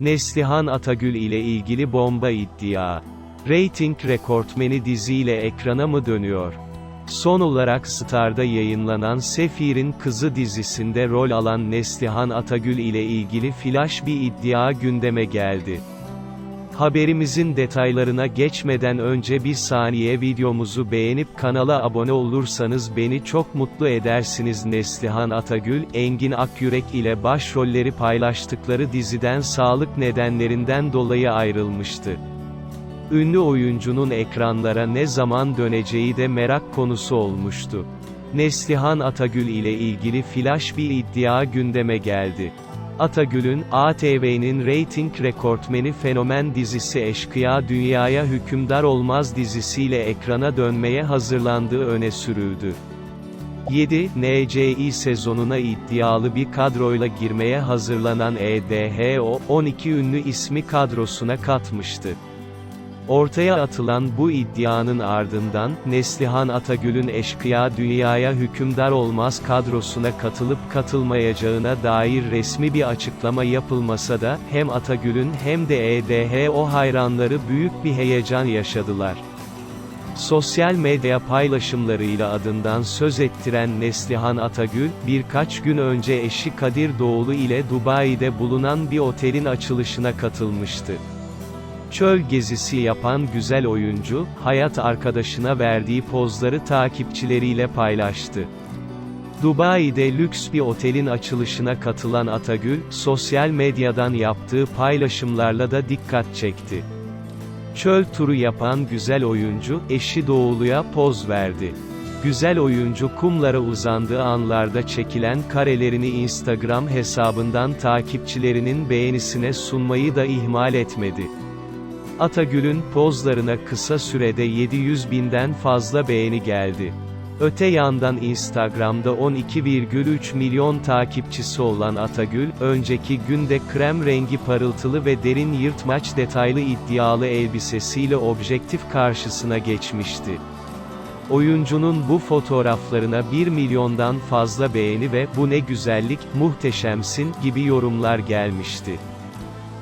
Neslihan Atagül ile ilgili bomba iddia. Rating rekortmeni diziyle ekrana mı dönüyor? Son olarak Star'da yayınlanan Sefir'in Kızı dizisinde rol alan Neslihan Atagül ile ilgili flash bir iddia gündeme geldi. Haberimizin detaylarına geçmeden önce bir saniye videomuzu beğenip kanala abone olursanız beni çok mutlu edersiniz Neslihan Atagül, Engin Akyürek ile başrolleri paylaştıkları diziden sağlık nedenlerinden dolayı ayrılmıştı. Ünlü oyuncunun ekranlara ne zaman döneceği de merak konusu olmuştu. Neslihan Atagül ile ilgili flash bir iddia gündeme geldi. Atagül'ün, ATV'nin reyting rekortmeni fenomen dizisi Eşkıya Dünyaya Hükümdar Olmaz dizisiyle ekrana dönmeye hazırlandığı öne sürüldü. 7. NCI sezonuna iddialı bir kadroyla girmeye hazırlanan EDHO, 12 ünlü ismi kadrosuna katmıştı. Ortaya atılan bu iddianın ardından, Neslihan Atagül'ün Eşkıya Dünyaya Hükümdar Olmaz kadrosuna katılıp katılmayacağına dair resmi bir açıklama yapılmasa da, hem Atagül'ün hem de EDHO hayranları büyük bir heyecan yaşadılar. Sosyal medya paylaşımlarıyla adından söz ettiren Neslihan Atagül, birkaç gün önce eşi Kadir Doğulu ile Dubai'de bulunan bir otelin açılışına katılmıştı. Çöl gezisi yapan güzel oyuncu, hayat arkadaşına verdiği pozları takipçileriyle paylaştı. Dubai'de lüks bir otelin açılışına katılan Atagül, sosyal medyadan yaptığı paylaşımlarla da dikkat çekti. Çöl turu yapan güzel oyuncu, eşi Doğulu'ya poz verdi. Güzel oyuncu kumlara uzandığı anlarda çekilen karelerini Instagram hesabından takipçilerinin beğenisine sunmayı da ihmal etmedi. Atagül'ün pozlarına kısa sürede 700 binden fazla beğeni geldi. Öte yandan Instagram'da 12,3 milyon takipçisi olan Atagül, önceki günde krem rengi parıltılı ve derin yırtmaç detaylı iddialı elbisesiyle objektif karşısına geçmişti. Oyuncunun bu fotoğraflarına 1 milyondan fazla beğeni ve "bu ne güzellik, muhteşemsin" gibi yorumlar gelmişti.